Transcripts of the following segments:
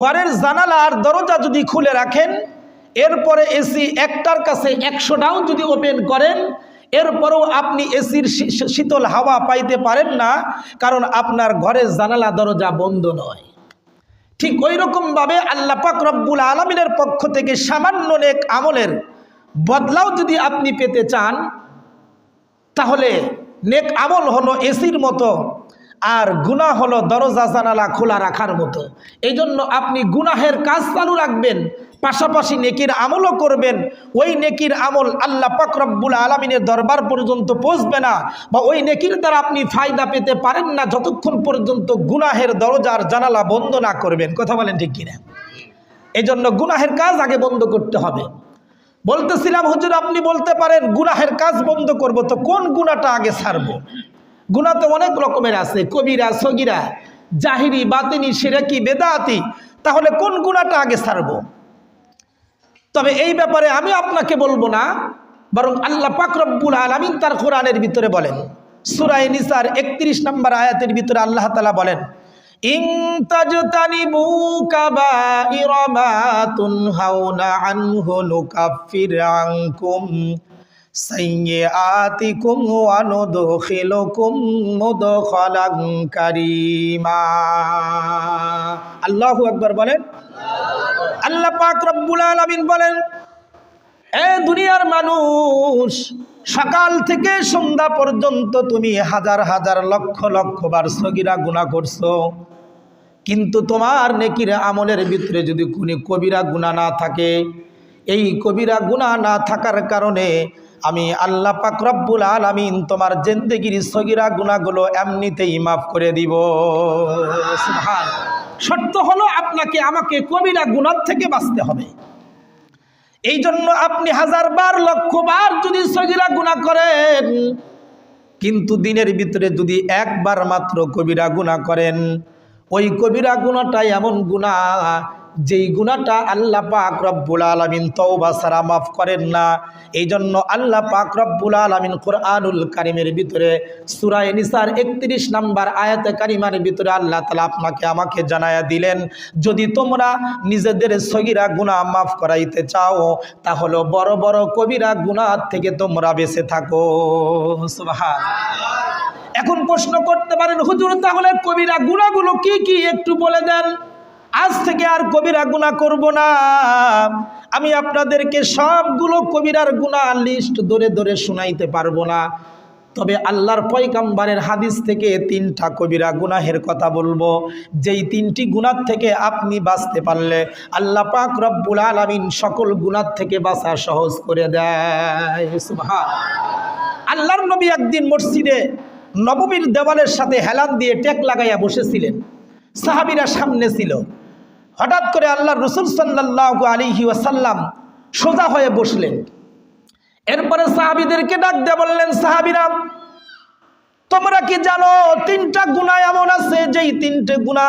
ঘরের জানালা আর দরজা যদি খুলে রাখেন, এরপরে এসি একটার কাছে একশোটাও যদি ওপেন করেন, এরপরেও আপনি এসির শীতল হাওয়া পাইতে পারেন না, কারণ আপনার ঘরের জানালা দরজা বন্ধ নয়। ঠিক ওই রকমভাবে আল্লাহ পাক রব্বুল আলমিনের পক্ষ থেকে সামান্য নেক আমলের বদলাও যদি আপনি পেতে চান, তাহলে নেক আমল হলো এসির মতো আর গুনাহ হলো দরজা জানালা খোলা রাখার মতো। এই জন্য আপনি গুনাহের কাজ চালু রাখবেন, পাশাপাশি নেকির আমলও করবেন। ওই নেকির আমল আল্লাহ পাক রব্বুল আলমিনের দরবার পর্যন্ত পৌঁছবে না বা ওই নেকির দ্বারা আপনি ফায়দা পেতে পারেন না যতক্ষণ পর্যন্ত গুনাহের দরজার জানালা বন্ধ না করবেন। কথা বলেন ঠিক কিনা? এই জন্য গুনাহের কাজ আগে বন্ধ করতে হবে। বলতেছিলাম, হুজুর আপনি বলতে পারেন, গুনাহের কাজ বন্ধ করব, তো কোন গুণাটা আগে ছাড়বো গুণা তো অনেক রকমের আছে, কবিরা, সগিরা, জাহিরি, বাতিনি, সিরাকি, বেদাতি। তাহলে কোন গুণাটা আগে ছাড়বো তবে এই ব্যাপারে আমি আপনাকে বলব না, বরং আল্লাহ পাক রব্বুল আলমিন তার কোরআনের ভিতরে বলেন। সুরাই নিসার একত্রিশ নম্বর আয়াতের ভিতরে আল্লাহ তালা বলেন, ইং সাইয়্যাতিকুম ওয়া নুদখিলুকুম মুদখালান কারীমা। আল্লাহু আকবার বলেন। আল্লাহ পাক রব্বুল আলামিন বলেন, এ দুনিয়ার মানুষ, সকাল থেকে সন্ধ্যা পর্যন্ত তুমি হাজার হাজার লক্ষ লক্ষ বার সগিরা গুণা করছ। কিন্তু তোমার নেকির আমলের ভিতরে যদি কোনো কবিরা গুণা না থাকে, এই কবিরা গুণা না থাকার কারণে আমি আল্লাহ পাক রব্বুল আলামিন তোমার জেন্দেগির সগিরা গুণাগুলো এমনিতেই মাফ করে দিব। শর্ত হলো আপনাকে, আমাকে কবিরা গুণার থেকে বাঁচতে হবে। এই জন্য আপনি হাজার বার, লক্ষ বার যদি সগিরা গুণা করেন, কিন্তু দিনের ভিতরে যদি একবার মাত্র কবিরা গুণা করেন, ওই কবিরা গুণাটাই এমন গুণা যেই গুণাটা আল্লাহ পাক রব্বুল আলমিন তওবা সারা মাফ করেন না এই জন্য আল্লাহ পাক রব্বুল আলমিন কোরআনুল কারিমের ভিতরে সুরায় নিসার একত্রিশ নাম্বার আয়াতে কারিমার ভিতরে আল্লাহ তালা আপনাকে, আমাকে জানায়া দিলেন, যদি তোমরা নিজেদের সগিরা গুণা মাফ করাইতে চাও, তাহলে বড় বড় কবিরা গুণার থেকে তোমরা বেঁচে থাকো। সুবহান এখন প্রশ্ন করতে পারেন, হুজুর, তাহলে কবিরা গুণাগুলো কি কি একটু বলে দেন। আজ থেকে আর কবিরা গুণা করব না। আমি আপনাদেরকে সবগুলো কবিরার গুণা লিস্ট ধরে ধরে শুনাইতে পারব না। তবে আল্লাহর পয়কাম্বারের হাদিস থেকে তিনটা কবিরা গুনাহের কথা বলব। যেই তিনটি গুণার থেকে আপনি বাঁচতে পারলে আল্লাহ পাক রব্বুল আলমিন সকল গুণার থেকে বাঁচা সহজ করে দেয়। আল্লাহর নবী একদিন মসজিদে নবমীর দেওয়ালের সাথে হেলান দিয়ে টেক লাগাইয়া বসেছিলেন। সাহাবিরা সামনে ছিল। হঠাৎ করে আল্লাহ রসুল সাল্লাহ আলিহি ওয়াসাল্লাম সোজা হয়ে বসলেন। এরপরে সাহাবিদেরকে ডাক দিয়ে বললেন, সাহাবিরা, তোমরা কি জানো, তিনটা গুণা এমন আছে, যেই তিনটে গুণা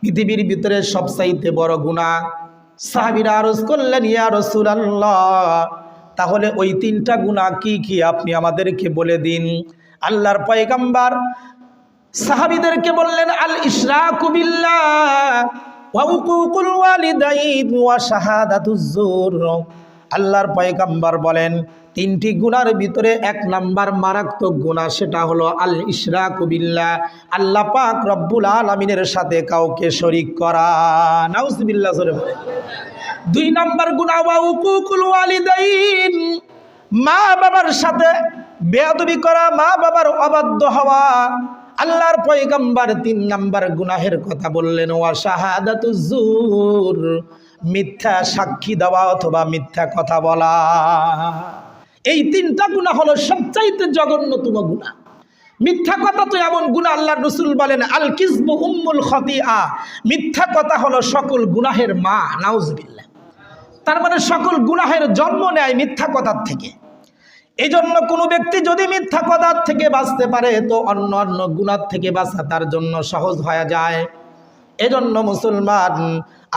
পৃথিবীর ভিতরে সবচাইতে বড় গুণা? সাহাবিরা আরজ করলেন, ইয়া রসুল আল্লাহ তাহলে ওই তিনটা গুণা কি কি? আপনি আমাদেরকে বলে দিন। আল্লাহর পয়গাম্বার সাহাবিদেরকে বললেন আল ইশরাকুবিল্লাহ ওয়া আল্লাহর পয়গাম্বার বলেন, তিনটি গুণার ভিতরে এক নাম্বার মারাত্মক গুণা সেটা হলো আল ইশরাকুবিল্লাহ আল্লাহ পাক রব্বুল আলামিনের সাথে কাউকে শরিক করা। বলে দুই নাম্বার গুণা ওয়া উকুকুল ওয়ালিদাইন। মা বাবার সাথে বেয়াদবি করা মা বাবার অবাধ্য হওয়া। আল্লাহর পয়গম্বর তিন নাম্বার গুনাহের কথা বললেন, ওয়া শাহাদাতু জুর মিথ্যা সাক্ষী দেওয়া অথবা মিথ্যা কথা বলা। এই তিনটা গুণা হলো সবচাইতে জঘন্যতম গুণা মিথ্যা কথা তো এমন গুণা আল্লাহ রসুল বলেন, আল কিসবু উম্মুল খতিয়া মিথ্যা কথা হলো সকল গুনাহের মা, নাউজবিল্লাহ। তার মানে সকল গুনাহের জন্ম নেয় মিথ্যা কথার থেকে। এই জন্য কোনো ব্যক্তি যদি মিথ্যা কথার থেকে বাঁচতে পারে, তো অন্য অন্য গুণার থেকে বাঁচা তার জন্য সহজ হয়ে যায়। এজন্য মুসলমান,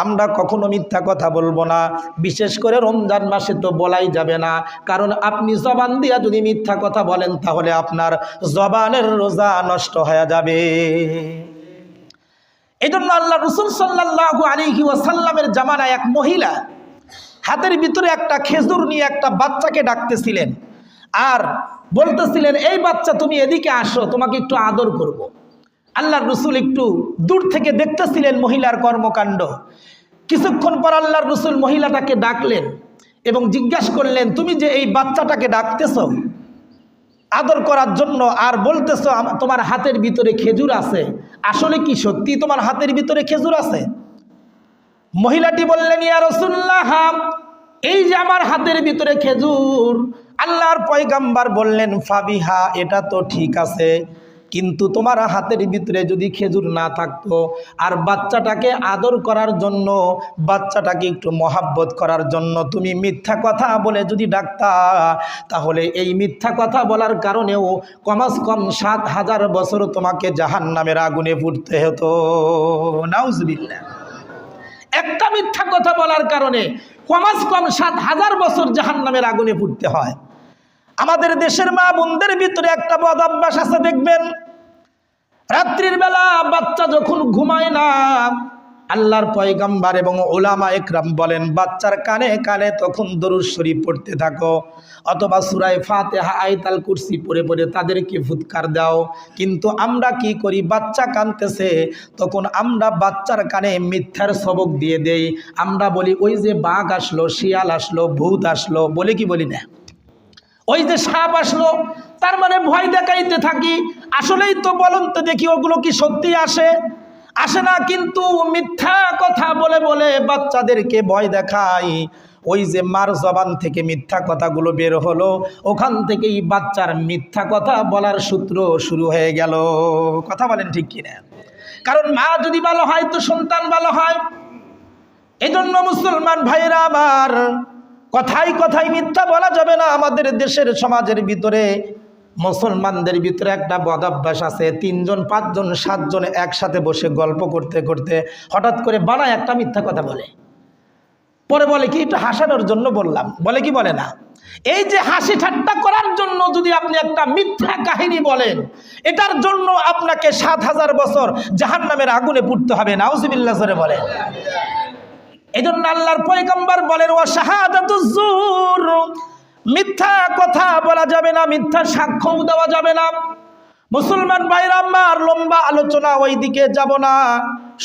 আমরা কখনো মিথ্যা কথা বলব না। বিশেষ করে রমজান মাসে তো বলাই যাবে না। কারণ আপনি জবান দিয়া যদি মিথ্যা কথা বলেন, তাহলে আপনার জবানের রোজা নষ্ট হয়ে যাবে। এই জন্য আল্লাহ রসুল সাল্লাহু আলিহি ওয়াসাল্লামের জামানায় এক মহিলা, হাতের ভিতরে একটা খেজুর নিয়ে একটা বাচ্চাকে ডাকতেছিলেন। আর বলতেছিলেন, এই বাচ্চা তুমি এদিকে আসো, তোমাকে একটু আদর করব। আল্লাহর রসুল একটু দূর থেকে দেখতেছিলেন মহিলার কর্মকাণ্ড কিছুক্ষণ পর আল্লাহর রসুল মহিলাটাকে ডাকলেন এবং জিজ্ঞাসা করলেন, তুমি যে এই বাচ্চাটাকে ডাকতেছ, আদর করার জন্য আর বলতেছ তোমার হাতের ভিতরে খেজুর আছে, আসলে কি সত্যি তোমার হাতের ভিতরে খেজুর আছে মহিলাটি বললেন, ইয়া রসুল্লাহ এই যে আমার হাতের ভিতরে খেজুর আল্লাহর পয়গাম্বার বললেন, ফাবিহা, এটা তো ঠিক আছে, কিন্তু তোমার হাতের ভিতরে যদি খেজুর না থাকতো, আর বাচ্চাটাকে আদর করার জন্য, বাচ্চাটাকে একটু মহাব্বত করার জন্য তুমি মিথ্যা কথা বলে যদি ডাকতা, তাহলে এই মিথ্যা কথা বলার কারণেও কমাস কম সাত হাজার বছর তোমাকে জাহান নামের আগুনে ফুটতে হতো। নাউজবিল্লা একটা মিথ্যা কথা বলার কারণে কমাস কম সাত হাজার বছর জাহান নামের আগুনে পুড়তে হয়। আমাদের দেশের মা বোনদের ভিতরে একটা বদ অভ্যাস আছে, দেখবেন? রাত্রির বেলা বাচ্চা যখন ঘুমায় না, আল্লাহর পয়গাম্বার এবং ওলামা একরাম বলেন, বাচ্চার কানে কানে তখন দরুদ শরীফ পড়তে থাকো, অথবা সুরায় ফাতেহা আইতাল কুরসি পড়ে পড়ে তাদেরকে ফুৎকার দাও। কিন্তু আমরা কি করি? বাচ্চা কানতেছে তখন আমরা বাচ্চার কানে মিথ্যার সবক দিয়ে দেই। আমরা বলি, ওই যে বাঘ আসলো, শিয়াল আসলো, ভূত আসলো। বলে কি বলি না? ওই যে সাপ আসলো, তার মানে ভয় দেখাইতে থাকি। আসলেই তো বলুন তো দেখি ওগুলো কি সত্যি আসে? আসে না কিন্তু মিথ্যা কথা বলে বলে বাচ্চাদেরকে ভয় দেখাই ওই যে মার জবান থেকে মিথ্যা কথাগুলো বের হলো, ওখান থেকেই বাচ্চার মিথ্যা কথা বলার সূত্র শুরু হয়ে গেল। কথা বলেন ঠিক কিনা? কারণ মা যদি ভালো হয় তো সন্তান ভালো হয়। এজন্য মুসলমান ভাইরা আমার কথাই কথাই মিথ্যা বলা যাবে না। আমাদের দেশের সমাজের ভিতরে, মুসলমানদের ভিতরে একটা বদাভ্যাস আছে। তিনজন, পাঁচজন, সাতজন একসাথে বসে গল্প করতে করতে হঠাৎ করে বানায় একটা মিথ্যা কথা বলে। পরে বলে কি একটু হাসানোর জন্য বললাম। বলে কি, বলে না। এই যে হাসি ঠাট্টা করার জন্য যদি আপনি একটা মিথ্যা কাহিনী বলেন, এটার জন্য আপনাকে সাত হাজার বছর জাহান নামের আগুনে পুড়তে হবে। নাউজিবিল্লা জোরে বলে এই জন্য আল্লাহর পয়গম্বর বলেন ও শাহাদুর মিথ্যা কথা বলা যাবে না, মিথ্যা সাক্ষ্য দেওয়া যাবে না। মুসলমান ভাইরা আমার, লম্বা আলোচনা ওই দিকে যাব না,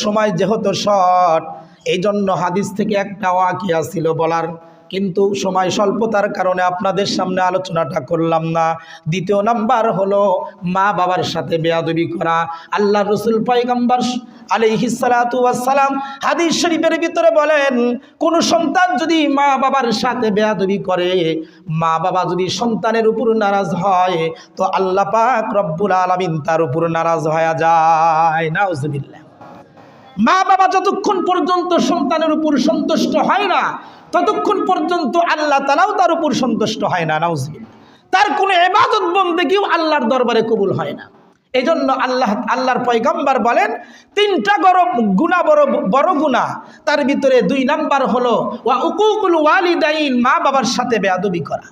সময় যেহেতু শর্ট এই জন্য হাদিস থেকে একটা ওয়াকিয়া ছিল বলার। কিন্তু সময় স্বল্পতার কারণে আপনাদের সামনে আলোচনাটা করলাম না। দ্বিতীয় নাম্বার হলো মা বাবার সাথে বেয়াদবি করা। আল্লাহ রসুল পয়গম্বর আলিহিসালাম হাদিস শরীফের ভিতরে বলেন, কোন সন্তান যদি মা বাবার সাথে বেয়াদবি করে, মা বাবা যদি সন্তানের উপর নারাজ হয়, তো আল্লাহ পাক রব্বুল আলমিন তার উপর নারাজ হয়ে যায়। নাউজবিল্লা মা বাবা যতক্ষণ পর্যন্ত সন্তানের উপর সন্তুষ্ট হয় না ততক্ষণ পর্যন্ত আল্লাহ তালাও তার উপর সন্তুষ্ট হয় না নাউজবিল্লা তার কোনো এবাদত বন্দেকেও আল্লাহর দরবারে কবুল হয় না। এই জন্য আল্লাহ, আল্লাহর পয়গম্বর বলেন, তিনটা বড় গুণা, বড় বড় গুণা, তার ভিতরে দুই নাম্বার হলো, ওয়া উকুকুল ওয়ালিদাইন, মা বাবার সাথে বেয়াদবি করা।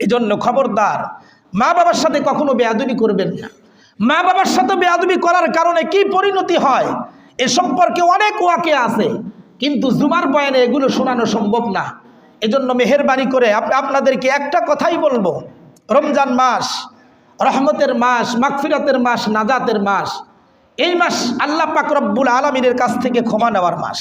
এই জন্য খবরদার, মা বাবার সাথে কখনো বেয়াদবি করবেন না। মা বাবার সাথে বেয়াদবি করার কারণে কি পরিণতি হয়? এ সম্পর্কে অনেক ওয়াকে আছে। কিন্তু জুমার বয়ানে এগুলো শোনানো সম্ভব না। এজন্য মেহরবানি করে আপনাদেরকে একটা কথাই বলব। রমজান মাস, রহমতের মাস, মাগফিরাতের মাস, নাজাতের মাস, এই মাস আল্লাহ পাক রব্বুল আলমিনের কাছ থেকে ক্ষমা নেওয়ার মাস।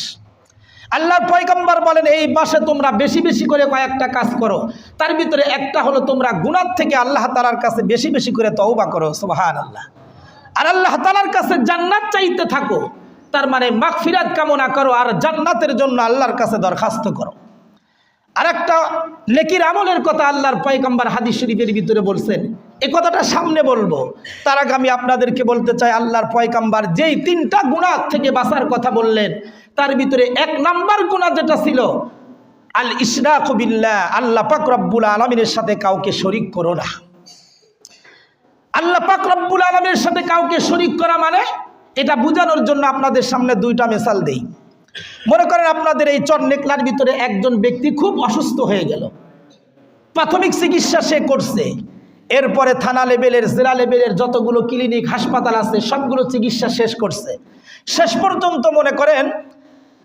আল্লাহর পয়গম্বর বলেন, এই মাসে তোমরা বেশি বেশি করে কয়েকটা কাজ করো। তার ভিতরে একটা হলো তোমরা গুণার থেকে আল্লাহ তালার কাছে বেশি বেশি করে তওবা করো। সুবহান আল্লাহ আর আল্লাহ তালার কাছে জান্নাত চাইতে থাকো। তার মানে মাগফিরাত কামনা করো আর জান্নাতের জন্য আল্লাহর কাছে দরখাস্ত করো। আর একটা নেকির আমলের কথা আল্লাহর পয়গম্বর হাদিস শরীফের ভিতরে বলছেন এই কথাটা সামনে বলব। তার আগে আমি আপনাদেরকে বলতে চাই, আল্লাহর পয়গম্বর যেই তিনটা গুণা থেকে বাঁচার কথা বললেন, তার ভিতরে এক নাম্বার গুণা যেটা ছিল, আল ইসরাক বিল্লাহ, আল্লাহ পাক রব্বুল আলমিনের সাথে কাউকে শরিক করো না। আল্লাহ পাক রব্বুল আলমের সাথে কাউকে শরিক করা মানে এটা বোঝানোর জন্য আপনাদের সামনে দুইটা মেসাল দেই। মনে করেন আপনাদের এই চরনেকলার ভিতরে একজন ব্যক্তি খুব অসুস্থ হয়ে গেল। প্রাথমিক চিকিৎসা সে করছে। এরপরে থানা লেভেলের, জেলা লেভেলের যতগুলো ক্লিনিক, হাসপাতাল আছে, সবগুলো চিকিৎসা শেষ করছে। শেষ পর্যন্ত মনে করেন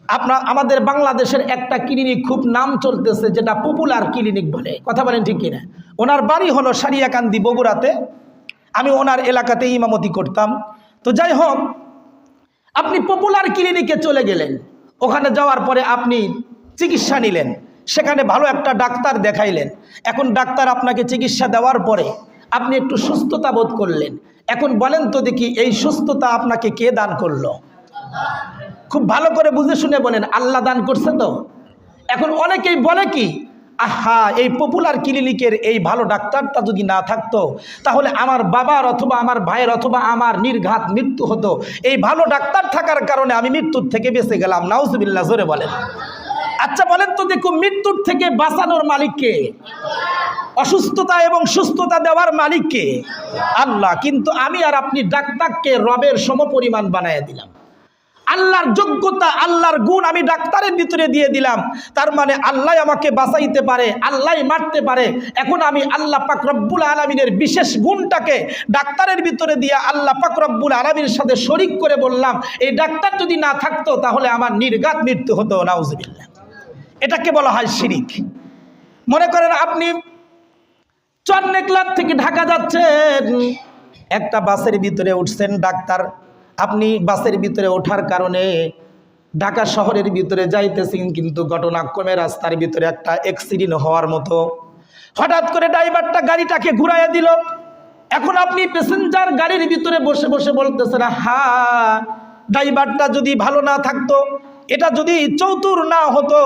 আপনার আমাদের বাংলাদেশের একটা ক্লিনিক খুব নাম চলতেছে যেটা পপুলার ক্লিনিক বলে। কথা বলেন ঠিক কিনা? ওনার বাড়ি হলো সারিয়াকান্দি বগুড়াতে। আমি ওনার এলাকাতে ইমামতি করতাম। তো যাই হোক, আপনি পপুলার ক্লিনিকে চলে গেলেন। ওখানে যাওয়ার পরে আপনি চিকিৎসা নিলেন। সেখানে ভালো একটা ডাক্তার দেখাইলেন। এখন ডাক্তার আপনাকে চিকিৎসা দেওয়ার পরে আপনি একটু সুস্থতা বোধ করলেন। এখন বলেন তো দেখি, এই সুস্থতা আপনাকে কে দান করল? খুব ভালো করে বুঝে শুনে বলেন, আল্লাহ দান করছে তো? এখন অনেকেই বলে কি আহা, এই পপুলার ক্লিনিকের এই ভালো ডাক্তারটা যদি না থাকতো, তাহলে আমার বাবার অথবা আমার ভাইয়ের অথবা আমার নির্ঘাত মৃত্যু হতো। এই ভালো ডাক্তার থাকার কারণে আমি মৃত্যুর থেকে বেঁচে গেলাম নাউজবিল্লা জোরে বলেন। আচ্ছা বলেন তো দেখুন, মৃত্যুর থেকে বাঁচানোর মালিককে অসুস্থতা এবং সুস্থতা দেওয়ার মালিককে আল্লাহ, কিন্তু আমি আর আপনি ডাক্তারকে রবের সমপরিমাণ বানায় দিলাম। আল্লাহর যোগ্যতা, আল্লাহর গুণ আমি ডাক্তারের ভিতরে দিয়ে দিলাম। তার মানে আল্লাহ আমাকে বাঁচাইতে পারে, আল্লাহ মারতে পারে। এখন আমি আল্লাহ পাক রব্বুল আলমিনের বিশেষ গুণটাকে ডাক্তারের ভিতরে দিয়ে আল্লাহ পাক রব্বুল আলমীর সাথে শরিক করে বললাম, এই ডাক্তার যদি না থাকতো তাহলে আমার নির্ঘাত মৃত্যু হতো নাউজবিল্লা এটাকে বলা হয় শিরিক। মনে করেন আপনি চন্নেকলার থেকে ঢাকা যাচ্ছেন, একটা বাসের ভিতরে উঠছেন ডাক্তার আপনি বাসের ভিতরে ওঠার কারণে ঢাকা শহরের ভিতরে যাইতেছেন, কিন্তু ঘটনা ঘটনাক্রমে রাস্তার ভিতরে একটা অ্যাক্সিডেন্ট হওয়ার মতো। হঠাৎ করে ড্রাইভারটা গাড়িটাকে ঘুরাইয়া দিল। এখন আপনি প্যাসেঞ্জার গাড়ির ভিতরে বসে বসে বলতেছেন হা ড্রাইভারটা যদি ভালো না থাকতো, এটা যদি চৌতুর না হতো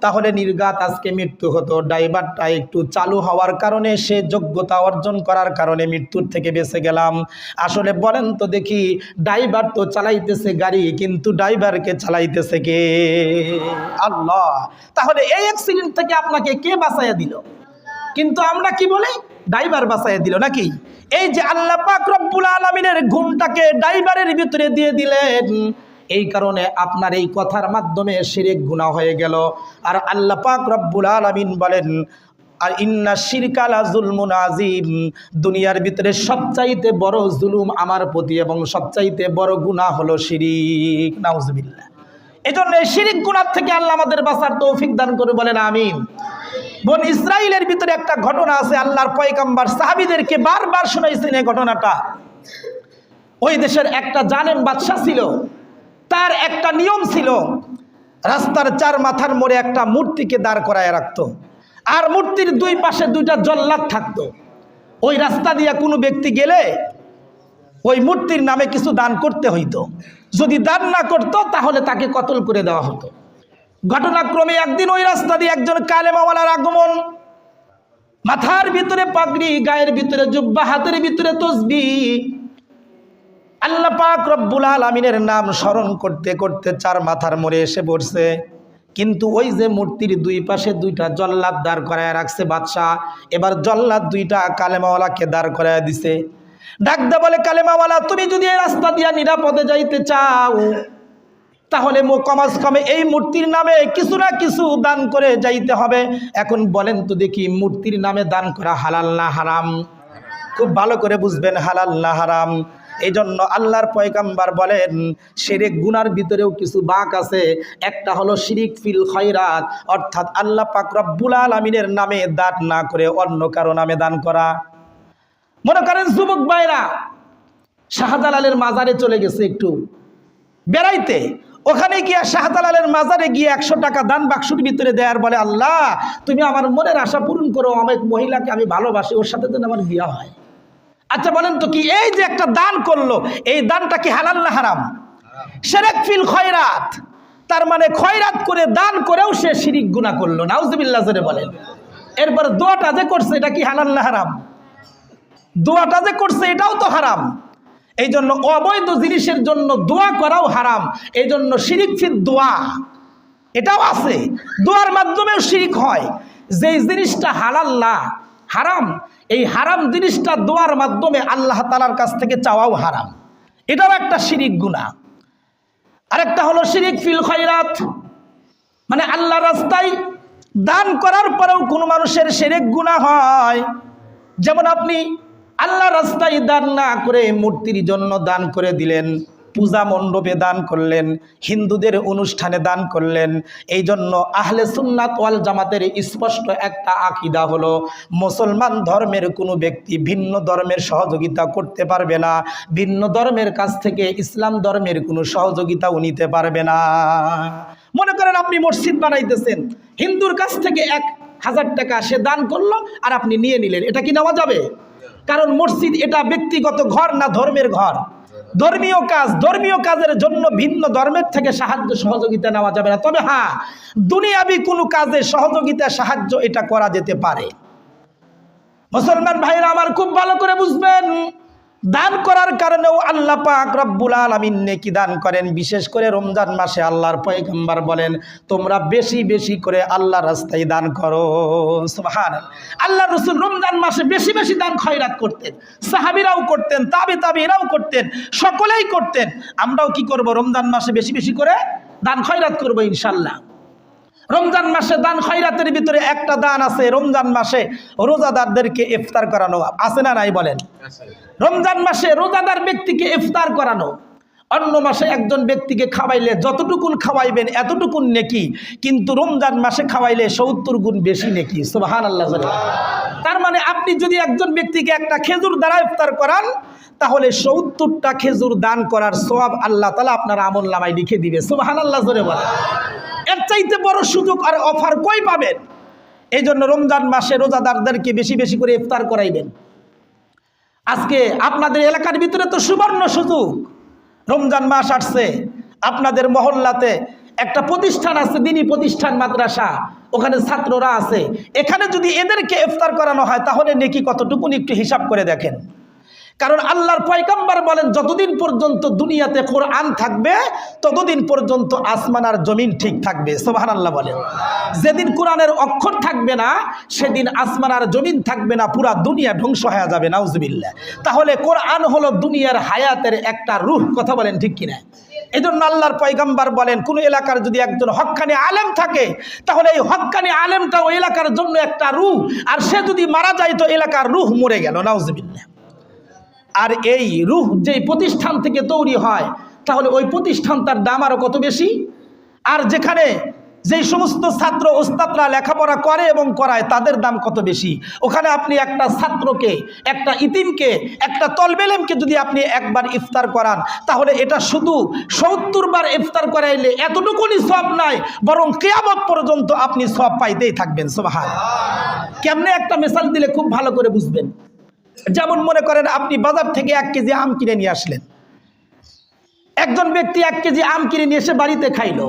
তাহলে নির্ঘাত আজকে মৃত্যু হতো। ড্রাইভারটা একটু চালু হওয়ার কারণে সে যোগ্যতা অর্জন করার কারণে মৃত্যুর থেকে বেঁচে গেলাম। আসলে বলেন তো দেখি, ড্রাইভার তো চালাইতেছে গাড়ি, কিন্তু ড্রাইভারকে চালাইতেছে কে? আল্লাহ! তাহলে এই অ্যাক্সিডেন্ট থেকে আপনাকে কে বাঁচাইয়া দিল? কিন্তু আমরা কি বলি? ড্রাইভার বাঁচাইয়া দিল নাকি? এই যে আল্লাহ পাক রব্বুল আলমিনের ঘুমটাকে ড্রাইভারের ভিতরে দিয়ে দিলেন। এই কারণে আপনার এই কথার মাধ্যমে শিরেক গুণা হয়ে গেল। আর আল্লাহ পাক রব্বুল আলমিন বলেন, আর ইন্না শিরকালা জুলমুন আজিম দুনিয়ার ভিতরে সবচাইতে বড় জুলুম আমার প্রতি এবং সবচাইতে বড় গুণা হলো শিরিক। নাউজবিল্লা এই জন্য শিরিক গুণার থেকে আল্লাহ আমাদের বাঁচার তৌফিক দান করে বলেন, আমিন। বোন ইসরায়েলের ভিতরে একটা ঘটনা আছে, আল্লাহর পয়কাম্বার সাহাবিদেরকে বারবার শোনাইছেন এই ঘটনাটা। ওই দেশের একটা জানেন বাদশাহ ছিল। তার একটা নিয়ম ছিল, রাস্তার চার মাথার মোড়ে একটা মূর্তিকে দাঁড় করায় রাখত। আর মূর্তির দুই পাশে দুইটা জল্লাদ থাকতো। ওই রাস্তা দিয়ে কোনো ব্যক্তি গেলে ওই মূর্তির নামে কিছু দান করতে হইতো। যদি দান না করতো, তাহলে তাকে কতল করে দেওয়া হতো। ঘটনাক্রমে একদিন ওই রাস্তা দিয়ে একজন কালে কালেমাওয়ালার আগমন। মাথার ভিতরে পাগড়ি, গায়ের ভিতরে জুব্বা, হাতের ভিতরে তসবি। আল্লাহ পাক রব্বুল আলমিনের নাম স্মরণ করতে করতে চার মাথার মোড়ে এসে পড়ছে। কিন্তু ওই যে মূর্তির দুই পাশে দুইটা জল্লাদ দাঁড় করায় রাখছে বাদশাহ। এবার জল্লাদ দুইটা কালেমাওয়ালাকে দাঁড় করায় দিছে। ডাকদা বলে, কালেমাওয়ালা, তুমি যদি এই রাস্তা দিয়া নিরাপদে যাইতে চাও, তাহলে কমাস কমে এই মূর্তির নামে কিছু না কিছু দান করে যাইতে হবে। এখন বলেন তো দেখি, মূর্তির নামে দান করা হালাল না হারাম? খুব ভালো করে বুঝবেন, হালাল না হারাম। এই জন্য আল্লাহর পয়গাম্বার বলেন শিরিক গুনার ভিতরেও কিছু বাক আছে। একটা হলো শিরিক ফিল খয়রাত, অর্থাৎ আল্লাহ পাক রব্বুল আলমিনের নামে দান না করে অন্য কারও নামে দান করা। মনে করেন যুবক ভাইরা, শাহজালালের মাজারে চলে গেছে একটু। বেড়াইতে, ওখানে গিয়া শাহজালালের মাজারে গিয়ে একশো টাকা দান বাক্সুর ভিতরে দেয়ার বলে, আল্লাহ, তুমি আমার মনের আশা পূরণ করো, অনেক মহিলাকে আমি ভালোবাসি, ওর সাথে যেন আমার বিয়া হয়। আচ্ছা বলেন তো কি, এই যে একটা দান করল, এই দানটা কি হালাল না হারাম? সেরেক ফিল খয়রাত। তার মানে খয়রাত করে দান করেও সে শিরিক গুণা করল নাউজবিল্লা জোরে বলেন। এরপর দোয়াটা যে করছে, এটা কি হালাল না হারাম? দোয়াটা যে করছে, এটাও তো হারাম। এই জন্য অবৈধ জিনিসের জন্য দোয়া করাও হারাম এই জন্য শিরিক ফির দোয়া। এটাও আছে। দোয়ার মাধ্যমেও শিরিক হয়। যেই জিনিসটা হালাল না, হারাম এই হারাম জিনিসটা দোয়ার মাধ্যমে আল্লাহ তালার কাছ থেকে চাওয়াও হারাম। এটাও একটা শিরিক গুণা আরেকটা হলো শিরিক ফিল খয়রাত। মানে আল্লাহ রাস্তায় দান করার পরেও কোনো মানুষের সেরেক গুণা হয়। যেমন আপনি আল্লাহ রাস্তায় দান না করে মূর্তির জন্য দান করে দিলেন। পূজা মণ্ডপে দান করলেন, হিন্দুদের অনুষ্ঠানে দান করলেন। এই জন্য আহলে সুন্নাত ওয়াল জামাতের স্পষ্ট একটা আকিদা হলো, মুসলমান ধর্মের কোনো ব্যক্তি ভিন্ন ধর্মের সহযোগিতা করতে পারবে না। ভিন্ন ধর্মের কাছ থেকে ইসলাম ধর্মের কোনো সহযোগিতাও নিতে পারবে না। মনে করেন আপনি মসজিদ বানাইতেছেন, হিন্দুর কাছ থেকে এক হাজার টাকা সে দান করল আর আপনি নিয়ে নিলেন, এটা কি নেওয়া যাবে? কারণ মসজিদ এটা ব্যক্তিগত ঘর না ধর্মের ঘর। ধর্মীয় কাজ, ধর্মীয় কাজের জন্য ভিন্ন ধর্মের থেকে সাহায্য, সহযোগিতা নেওয়া যাবে না। তবে হ্যাঁ দুনিয়াবি কোনো কাজে সহযোগিতা, সাহায্য এটা করা যেতে পারে। মুসলমান ভাইরা আমার খুব ভালো করে বুঝবেন। দান করার কারণেও আল্লাহ পাক রব্বুল আলমিন নেকি দান করেন। বিশেষ করে রমজান মাসে আল্লাহর পয়গম্বর বলেন, তোমরা বেশি বেশি করে আল্লাহ রাস্তায় দান করো। সুবহান আল্লাহ রসুল রমজান মাসে বেশি বেশি দান খয়রাত করতেন। সাহাবিরাও করতেন, তাবে তাবিরাও করতেন, সকলেই করতেন। আমরাও কি করব? রমজান মাসে বেশি বেশি করে দান খয়রাত করব ইনশাল্লাহ রমজান মাসে দান খয়রাতের ভিতরে একটা দান আছে রমজান মাসে রোজাদারদেরকে ইফতার করানো। আছে না নাই বলেন? রমজান মাসে রোজাদার ব্যক্তিকে ইফতার করানো। অন্য মাসে একজন ব্যক্তিকে খাওয়াইলে যতটুকুন খাওয়াইবেন এতটুকুন নেকি, কিন্তু রমজান মাসে খাওয়াইলে সত্তর গুণ বেশি নেকি। সুবাহান আল্লাহ তার মানে আপনি যদি একজন ব্যক্তিকে একটা খেজুর দ্বারা ইফতার করান, তাহলে সত্তরটা খেজুর দান করার সব আল্লাহ তালা আপনার আমল নামায় লিখে দিবে। সুবাহান আল্লাহ জোরে এর চাইতে বড় সুযোগ আর অফার কই পাবেন? এই জন্য রমজান মাসে রোজাদারদেরকে বেশি বেশি করে ইফতার করাইবেন। আজকে আপনাদের এলাকার ভিতরে তো সুবর্ণ সুযোগ। রমজান মাস আসছে। আপনাদের মহল্লাতে একটা প্রতিষ্ঠান আছে, দিনী প্রতিষ্ঠান মাদ্রাসা। ওখানে ছাত্ররা আছে। এখানে যদি এদেরকে ইফতার করানো হয়, তাহলে নেকি কতটুকুন একটু হিসাব করে দেখেন। কারণ আল্লাহর পয়গম্বর বলেন, যতদিন পর্যন্ত দুনিয়াতে কোরআন থাকবে, ততদিন পর্যন্ত আসমান আর জমিন ঠিক থাকবে। সোহান আল্লাহ বলেন। যেদিন কোরআনের অক্ষর থাকবে না, সেদিন আসমান আর জমিন থাকবে না, পুরা দুনিয়া ধ্বংস হয়ে যাবে নাউজবিল্লা তাহলে কোরআন হলো দুনিয়ার হায়াতের একটা রূহ, কথা বলেন ঠিক কিনা? এই জন্য আল্লাহর পয়গম্বর বলেন, কোন এলাকার যদি একজন হক্কানি আলেম থাকে, তাহলে এই হক্কানি আলেমটা ওই এলাকার জন্য একটা রুহ, আর সে যদি মারা যায়, তো এলাকার রুহ মরে গেল নাউজবিল্লা আর এই রুহ যেই প্রতিষ্ঠান থেকে তৈরি হয়, তাহলে ওই প্রতিষ্ঠান তার দাম আরও কত বেশি? আর যেখানে যেই সমস্ত ছাত্র ওস্তাদরা লেখাপড়া করে এবং করায়, তাদের দাম কত বেশি? ওখানে আপনি একটা ছাত্রকে, একটা ইতিমকে, একটা তলবেলেমকে যদি আপনি একবার ইফতার করান, তাহলে এটা শুধু সত্তর বার ইফতার করাইলে এতটুকুনি সব নাই, বরং কেয়ামত পর্যন্ত আপনি সব পাইতেই থাকবেন, সোবাহান। কেমনে একটা মেশাল দিলে খুব ভালো করে বুঝবেন। যেমন মনে করেন আপনি বাজার থেকে এক কেজি আম কিনে নিয়ে আসলেন। একজন ব্যক্তি এক কেজি আম কিনে নিয়ে এসে বাড়িতে খাইলো।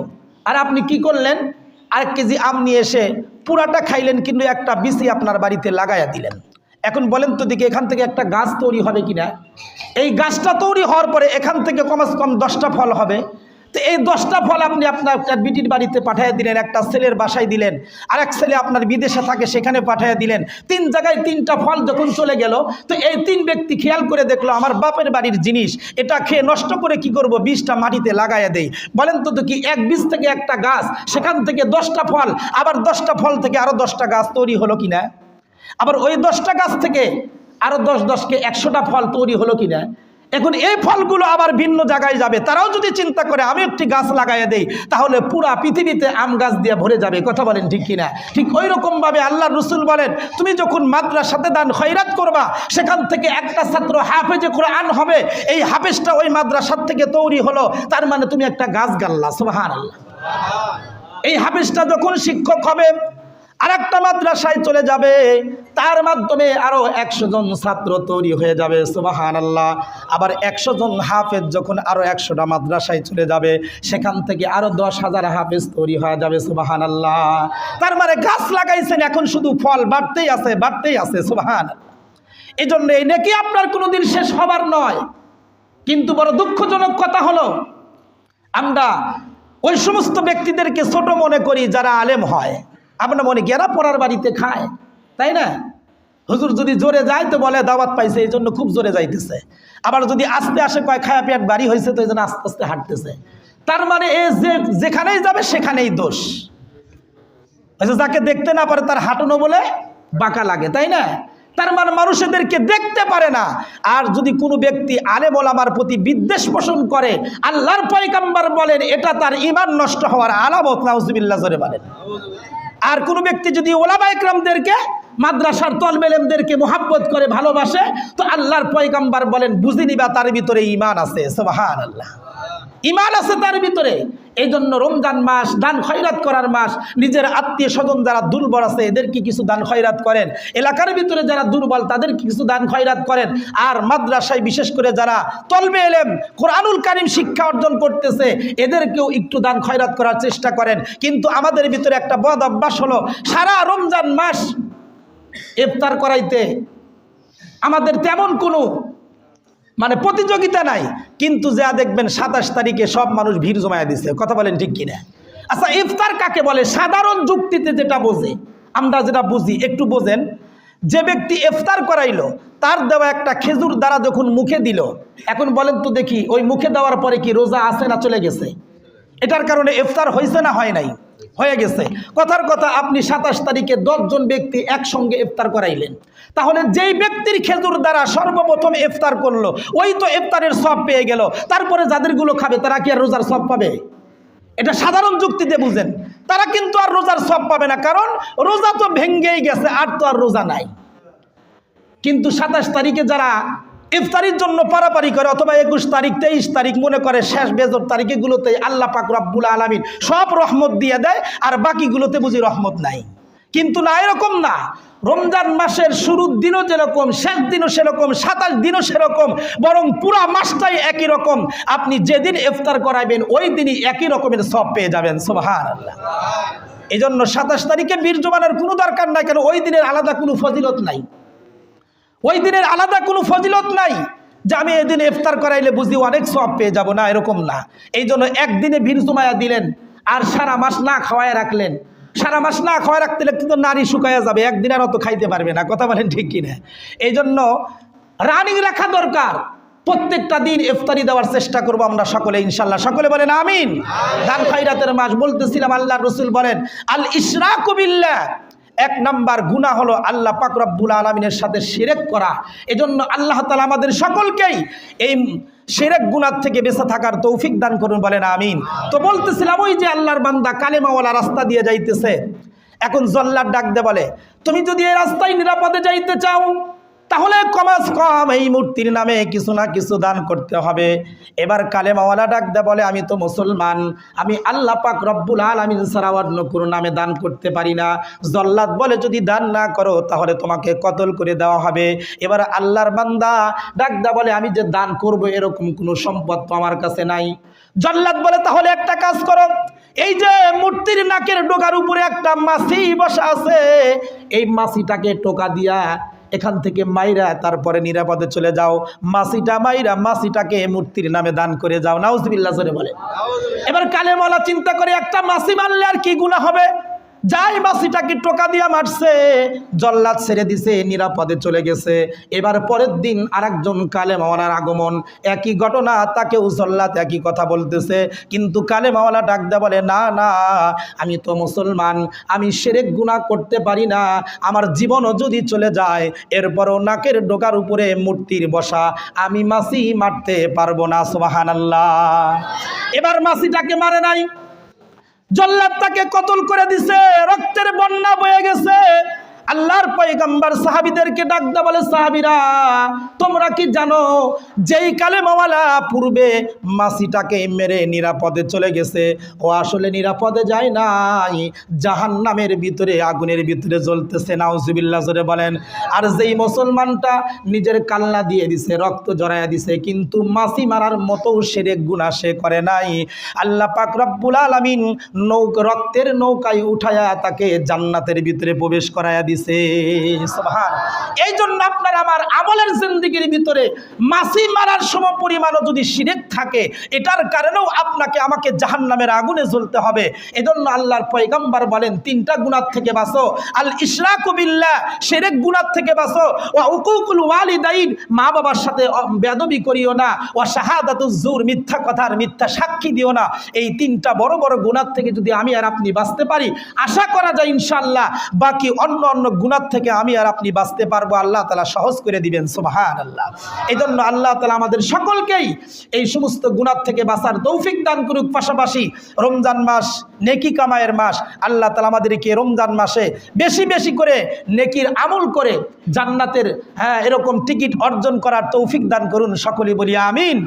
আর আপনি কি করলেন? আরেক কেজি আম নিয়ে এসে পুরাটা খাইলেন, কিন্তু একটা বিসি আপনার বাড়িতে লাগাইয়া দিলেন। এখন বলেন তো দিকে এখান থেকে একটা গাছ তৈরি হবে কিনা? এই গাছটা তৈরি হওয়ার পরে এখান থেকে কমাস কম দশটা ফল হবে। তো এই দশটা ফল আপনি আপনার বিটির বাড়িতে পাঠিয়ে দিলেন, একটা ছেলের বাসায় দিলেন আর এক ছেলে আপনার বিদেশে থাকে সেখানে পাঠিয়ে দিলেন। তিন জায়গায় তিনটা ফল যখন চলে গেল, তো এই তিন ব্যক্তি খেয়াল করে দেখল, আমার বাপের বাড়ির জিনিস, এটা খেয়ে নষ্ট করে কি করব? বীজটা মাটিতে লাগাইয়া দেই। বলেন তো তো কি এক বীজ থেকে একটা গাছ, সেখান থেকে দশটা ফল, আবার দশটা ফল থেকে আরও দশটা গাছ তৈরি হলো কিনা? আবার ওই দশটা গাছ থেকে আরও দশ দশকে একশোটা ফল তৈরি হলো কিনা? এখন এই ফলগুলো আবার ভিন্ন জায়গায় যাবে। তারাও যদি চিন্তা করে, আমি একটি গাছ লাগাইয়া দেই, তাহলে পুরা পৃথিবীতে আম গাছ দিয়ে ভরে যাবে। কথা বলেন ঠিক কিনা? ঠিক ওই রকমভাবে আল্লাহ রসুল বলেন, তুমি যখন মাদ্রাসাতে দান খৈরাত করবা, সেখান থেকে একটা ছাত্র হাফেজে কোরআন হবে। এই হাফেজটা ওই মাদ্রাসার থেকে তৈরি হলো। তার মানে তুমি একটা গাছ গাল্লা। সুবাহান আল্লাহ এই হাফেজটা যখন শিক্ষক হবে আর একটা মাদ্রাসায় চলে যাবে, তার মাধ্যমে আরও একশো জন ছাত্র তৈরি হয়ে যাবে সুবাহান আল্লাহ আবার একশো জন হাফেজ যখন আরও একশোটা মাদ্রাসায় চলে যাবে, সেখান থেকে আরও দশ হাজার হাফেজ তৈরি হয়ে যাবে সুবাহান আল্লাহ তার মানে গাছ লাগাইছেন, এখন শুধু ফল বাড়তেই আছে বাড়তেই আছে সুবাহান এই জন্য এই নাকি আপনার কোনোদিন শেষ হবার নয়। কিন্তু বড় দুঃখজনক কথা হলো, আমরা ওই সমস্ত ব্যক্তিদেরকে ছোট মনে করি যারা আলেম হয়। আমরা মনে এরা পড়ার বাড়িতে খায়, তাই না? হুজুর যদি জোরে যায় তো বলে, দাওয়াত পাইছে, এই জন্য খুব জোরে যাইতেছে। আবার যদি আস্তে আসে, কয়, খায়া পেট বাড়ি হয়েছে তো এই জন্য আস্তে আস্তে হাঁটতেছে। তার মানে এ যে, যেখানেই যাবে সেখানেই দোষ। হয়তো যাকে দেখতে না পারে তার হাঁটুনো বলে বাঁকা লাগে, তাই না? তার মানে মানুষ এদেরকে দেখতে পারে না। আর যদি কোনো ব্যক্তি আলেম ওলামার প্রতি বিদ্বেষ পোষণ করে, আল্লাহর পয়গাম্বার বলেন, এটা তার ইমান নষ্ট হওয়ার আলামত, নাউজুবিল্লাহ, জোরে বলেন। আর কোনো ব্যক্তি যদি ওলামা ইকরামদেরকে মাদ্রাসার তলমেলেমদেরকে মোহাব্বত করে, ভালোবাসে, তো আল্লাহর পয়গাম্বার বলেন, বুঝে নিবা তার ভিতরে ইমান আছে। সোহান আল্লাহ ইমান আছে তার ভিতরে। এই জন্য রমজান মাস, দান খয়রাত করার মাস, নিজের আত্মীয় স্বজন যারা দুর্বল আছে, এদেরকে কিছু দান খয়রাত করেন। এলাকার ভিতরে যারা দুর্বল, তাদেরকে কিছু দান খয়রাত করেন। আর মাদ্রাসায় বিশেষ করে যারা তলবে এলেম, কোরআনুল কারিম শিক্ষা অর্জন করতেছে, এদেরকেও একটু দান খয়রাত করার চেষ্টা করেন। কিন্তু আমাদের ভিতরে একটা বদ অভ্যাস হলো, সারা রমজান মাস ইফতার করাইতে। আমাদের তেমন কোনো মানে প্রতিযোগিতা নাই, কিন্তু যা দেখবেন সাতাশ তারিখে সব মানুষ ভিড় জমায়া দিছে। কথা বলেন ঠিক কিনা? আচ্ছা ইফতার কাকে বলে? সাধারণ যুক্তিতে যেটা বোঝে, আমরা যেটা বুঝি, একটু বোঝেন। যে ব্যক্তি ইফতার করাইলো, তার দেওয়া একটা খেজুর দ্বারা যখন মুখে দিল, এখন বলেন তো দেখি, ওই মুখে দেওয়ার পরে কি রোজা আছে না চলে গেছে? এটার কারণে ইফতার হয়েছে না হয় নাই? হয়ে গেছে। কথার কথা, আপনি সাতাশ তারিখে দশজন ব্যক্তি একসঙ্গে ইফতার করাইলেন। তাহলে যেই ব্যক্তির খেজুর দ্বারা সর্বপ্রথম ইফতার করল, ওই তো ইফতারের সব পেয়ে গেল। তারপরে যাদেরগুলো খাবে, তারা কি আর রোজার সব পাবে? এটা সাধারণ যুক্তিতে বুঝেন। তারা কিন্তু আর রোজার সব পাবে না, কারণ রোজা তো ভেঙ্গেই গেছে, আর তো আর রোজা নাই। কিন্তু সাতাশ তারিখে যারা ইফতারির জন্য পারাপারি করে অথবা একুশ তারিখ, তেইশ তারিখ মনে করে শেষ বেজর তারিখেগুলোতে আল্লাহ পাক রব্বুল আলমিন সব রহমত দিয়ে দেয়, আর বাকিগুলোতে বুঝি রহমত নাই। কিন্তু না, এরকম না। রমজান মাসের শুরুর দিনও যেরকম, শেষ দিনও সেরকম, সাতাশ দিনও সেরকম, বরং পুরা মাসটাই একই রকম। আপনি যেদিন ইফতার করাইবেন ওই দিনই একই রকমের সব পেয়ে যাবেন আল্লাহ এই জন্য সাতাশ তারিখে বীর জমানের কোনো দরকার নাই, কেন ওই দিনের আলাদা কোনো ফজিলত নাই। ওই দিনের আলাদা কোনো ফজিলত নাই যে আমি এদিন ইফতার করাইলে বুঝি অনেক সব পেয়ে যাব। না এরকম না। এই জন্য একদিনে ভিড় জমায়া দিলেন আর সারা মাস না খাওয়ায় রাখলেন। সারা মাস না খাওয়ায় রাখতে লাগতে তো নারী শুকায়া যাবে। একদিন আর অত খাইতে পারবে না। কথা বলেন ঠিক কিনা? এই জন্য রানিং রাখা দরকার। প্রত্যেকটা দিন ইফতারি দেওয়ার চেষ্টা করব আমরা সকলে ইনশাল্লাহ। সকলে বলেন আমিন। দান খাইরাতের মাস বলতেছিলাম আল্লাহ রসুল বলেন আল ইসরা কবিল্লা এক নাম্বার গুণা হলো আল্লাহ পাক রব্বুল আলমিনের সাথে সেরেক করা। এজন্য আল্লাহ তালা আমাদের সকলকেই এই সেরেক গুণার থেকে বেঁচে থাকার তৌফিক দান করুন বলেন, আমিন। তো বলতেছিলাম, ওই যে আল্লাহর বান্দা কালেমাওয়ালা রাস্তা দিয়ে যাইতেছে। এখন জল্লার ডাক দে বলে, তুমি যদি এই রাস্তায় নিরাপদে যাইতে চাও তাহলে কমাস কম, এই মূর্তির নামে কিছু না কিছু দান করতে হবে। এবার কালেমাওয়ালা ডাক দে বলে, আমি তো মুসলমান, আমি আল্লাহ পাক রব্বুল আলমিন ছাড়া অন্য কোনো নামে দান করতে পারি না। জল্লাদ বলে, যদি দান না করো, তাহলে তোমাকে কতল করে দেওয়া হবে? এবার আল্লাহর বান্দা ডাক দে বলে, আমি যে দান করব, এরকম কোনো সম্পদ তো আমার কাছে নাই। জল্লাদ বলে, তাহলে একটা কাজ করো, এই যে মূর্তির নাকের ডোকার উপরে একটা মাছি বসা আছে, এই মাছিটাকে টোকা দিয়া এখান থেকে মাইরা তারপরে নিরাপদে চলে যাও। মাসিটা মাইরা মাসিটাকে মূর্তির নামে দান করে যাও। নাউজবিল্লা বলে। এবার কালেমলা চিন্তা করে, একটা মাসি মারলে আর কি গুণা হবে? যাই মাসিটাকে টোকা দিয়া মারছে, জল্লাদ ছেড়ে দিছে, নিরাপদে চলে গেছে। এবার পরের দিন আরেকজন কালে মাওয়ালার আগমন। একই ঘটনা, তাকেও জল্লাদ একই কথা বলতেছে। কিন্তু কালে মাওয়ালা ডাক দেয়া বলে, না না, আমি তো মুসলমান, আমি সেরেক গুণা করতে পারি না। আমার জীবনও যদি চলে যায়, এরপরও নাকের ডোকার উপরে মূর্তির বসা। আমি মাসি মারতে পারব না সোহান আল্লাহ এবার মাসিটাকে মারে নাই। জল্লাদ তাকে কতল করে দিছে? রক্তের বন্যা বয়ে গেছে। আল্লাহর পয়গাম্বার সাহাবিদেরকে ডাকদা বলে, সাহাবিরা, তোমরা কি জানো, যেই কালে মাওয়ালা পূর্বে মাসিটাকে মেরে নিরাপদে চলে গেছে, ও আসলে নিরাপদে যায় নাই। জাহান নামের ভিতরে, আগুনের ভিতরে জ্বলতেছে, নাউজুবিল্লাহ, জোরে বলেন। আর যেই মুসলমানটা নিজের কান্না দিয়ে দিছে, রক্ত জড়াইয়া দিছে, কিন্তু মাসি মারার মতো সেরে গুণা সে করে নাই। আল্লাহ পাক রব্বুল আলামিন নৌক, রক্তের নৌকায় উঠায়া তাকে জান্নাতের ভিতরে প্রবেশ করায়া দিছে। এই জন্য আপনার আমার আমলের জিন্দিগির ভিতরে মাসি মারার সম পরিমাণও যদি শিরেক থাকে, এটার কারণেও আপনাকে আমাকে জাহান্নামের আগুনে জ্বলতে হবে। এজন্য আল্লাহর পয়গাম্বার বলেন, তিনটা গুণার থেকে বাঁচো। আল ইশরাকু বিল্লাহ, শিরেক গুণার থেকে বাঁচো। ওয়া উকুকুল ওয়ালিদাইন মা বাবার সাথে বেয়াদবি করিও না। ওয়া শাহাদাতুজ জুর, মিথ্যা কথার মিথ্যা সাক্ষী দিও না। এই তিনটা বড় বড় গুণার থেকে যদি আমি আর আপনি বাঁচতে পারি, আশা করা যায় ইনশাআল্লাহ, বাকি অন্য অন্য কোনো গুণার থেকে আমি আর আপনি বাঁচতে পারব, আল্লাহ তালা সহজ করে দিবেন সুবাহান আল্লাহ এই জন্য আল্লাহ তালা আমাদের সকলকেই এই সমস্ত গুণার থেকে বাঁচার তৌফিক দান করুক। পাশাপাশি রমজান মাস, নেকি কামায়ের মাস, আল্লাহ তালা আমাদেরকে রমজান মাসে বেশি বেশি করে নেকির আমল করে জান্নাতের হ্যাঁ এরকম টিকিট অর্জন করার তৌফিক দান করুন। সকলে বলি আমিন।